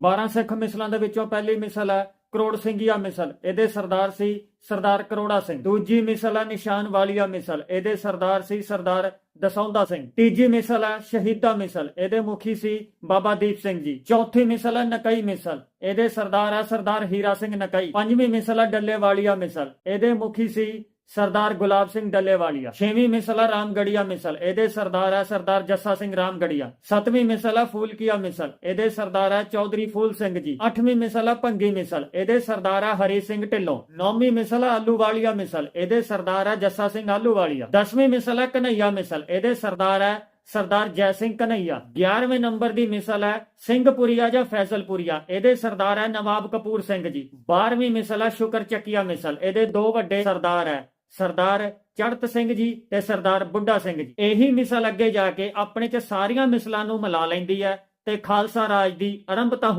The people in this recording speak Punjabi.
12 ਸਿੱਖ ਮਿਸਲਾਂ ਦੇ ਵਿੱਚੋਂ ਪਹਿਲੀ ਮਿਸਲ ਹੈ ਕਰੋੜ ਸਿੰਘੀਆ ਮਿਸਲ, ਇਹਦੇ ਸਰਦਾਰ ਸੀ ਸਰਦਾਰ ਕਰੋੜਾ ਸਿੰਘ। ਦੂਜੀ ਮਿਸਲ ਹੈ ਨਿਸ਼ਾਨ ਵਾਲੀਆ ਮਿਸਲ, ਇਹਦੇ ਸਰਦਾਰ ਸੀ ਸਰਦਾਰ ਦਸੌਂਦਾ ਸਿੰਘ। ਤੀਜੀ ਮਿਸਲ ਹੈ ਸ਼ਹੀਦਾ ਮਿਸਲ, ਇਹਦੇ ਮੁਖੀ ਸੀ ਬਾਬਾ ਦੀਪ ਸਿੰਘ ਜੀ। ਚੌਥੀ ਮਿਸਲ ਹੈ ਨਕਈ ਮਿਸਲ, ਇਹਦੇ ਸਰਦਾਰ ਹੈ ਸਰਦਾਰ ਹੀਰਾ ਸਿੰਘ ਨਕਈ। ਪੰਜਵੀਂ ਮਿਸਲ ਹੈ ਡੱਲੇ ਵਾਲੀਆ ਮਿਸਲ, ਇਹਦੇ ਮੁਖੀ ਸੀ ਸਰਦਾਰ ਗੁਲਾਬ ਸਿੰਘ ਡੱਲੇਵਾਲੀਆ। ਛੇਵੀਂ ਮਿਸਲ ਹੈ ਰਾਮਗੜੀਆ ਮਿਸਲ। ਇਹਦੇ ਸਰਦਾਰ ਹੈ ਸਰਦਾਰ ਜੱਸਾ ਸਿੰਘ ਰਾਮਗੜੀਆ। ਸੱਤਵੀਂ ਮਿਸਲ ਹੈ ਫੂਲਕੀਆ ਮਿਸਲ। ਇਹਦੇ ਸਰਦਾਰ ਹੈ ਚੌਧਰੀ ਫੂਲ ਸਿੰਘ ਜੀ। ਅੱਠਵੀਂ ਮਿਸਲ ਹੈ ਭੰਗੀ ਮਿਸਲ। ਇਹਦੇ ਸਰਦਾਰ ਹੈ ਹਰੀ ਸਿੰਘ ਢਿੱਲੋਂ। ਨੌਵੀਂ ਮਿਸਲ ਹੈ ਆਲੂਵਾਲੀਆ ਮਿਸਲ। ਇਹਦੇ ਸਰਦਾਰ ਹੈ ਜੱਸਾ ਸਿੰਘ ਆਲੂਵਾਲੀਆ। ਦਸਵੀਂ ਮਿਸਲ ਹੈ ਕਨਈਆ ਮਿਸਲ। ਇਹਦੇ ਸਰਦਾਰ ਹੈ ਸਰਦਾਰ ਜੈ ਸਿੰਘ ਕਨਈਆ। 11ਵੇਂ ਨੰਬਰ ਦੀ ਮਿਸਲ ਹੈ ਸਿੰਘਪੁਰੀਆ ਜਾਂ ਫੈਜ਼ਲਪੁਰੀਆ ਇਹਦੇ ਸਰਦਾਰ ਹੈ ਨਵਾਬ ਕਪੂਰ ਸਿੰਘ ਜੀ। 12ਵੀਂ ਮਿਸਲ ਹੈ ਸ਼ੁਕਰ ਚੱਕੀਆ ਮਿਸਲ। ਇਹਦੇ ਦੋ ਵੱਡੇ ਸਰਦਾਰ ਹੈ ਸਰਦਾਰ ਚੜਤ ਸਿੰਘ ਜੀ ਤੇ ਸਰਦਾਰ ਬੁੱਢਾ ਸਿੰਘ ਜੀ। ਇਹੀ ਮਿਸਲ ਅੱਗੇ ਜਾ ਕੇ ਆਪਣੇ ਚ ਸਾਰੀਆਂ ਮਿਸਲਾਂ ਨੂੰ ਮਿਲਾ ਲੈਂਦੀ ਹੈ ਤੇ ਖਾਲਸਾ ਰਾਜ ਦੀ ਆਰੰਭਤਾ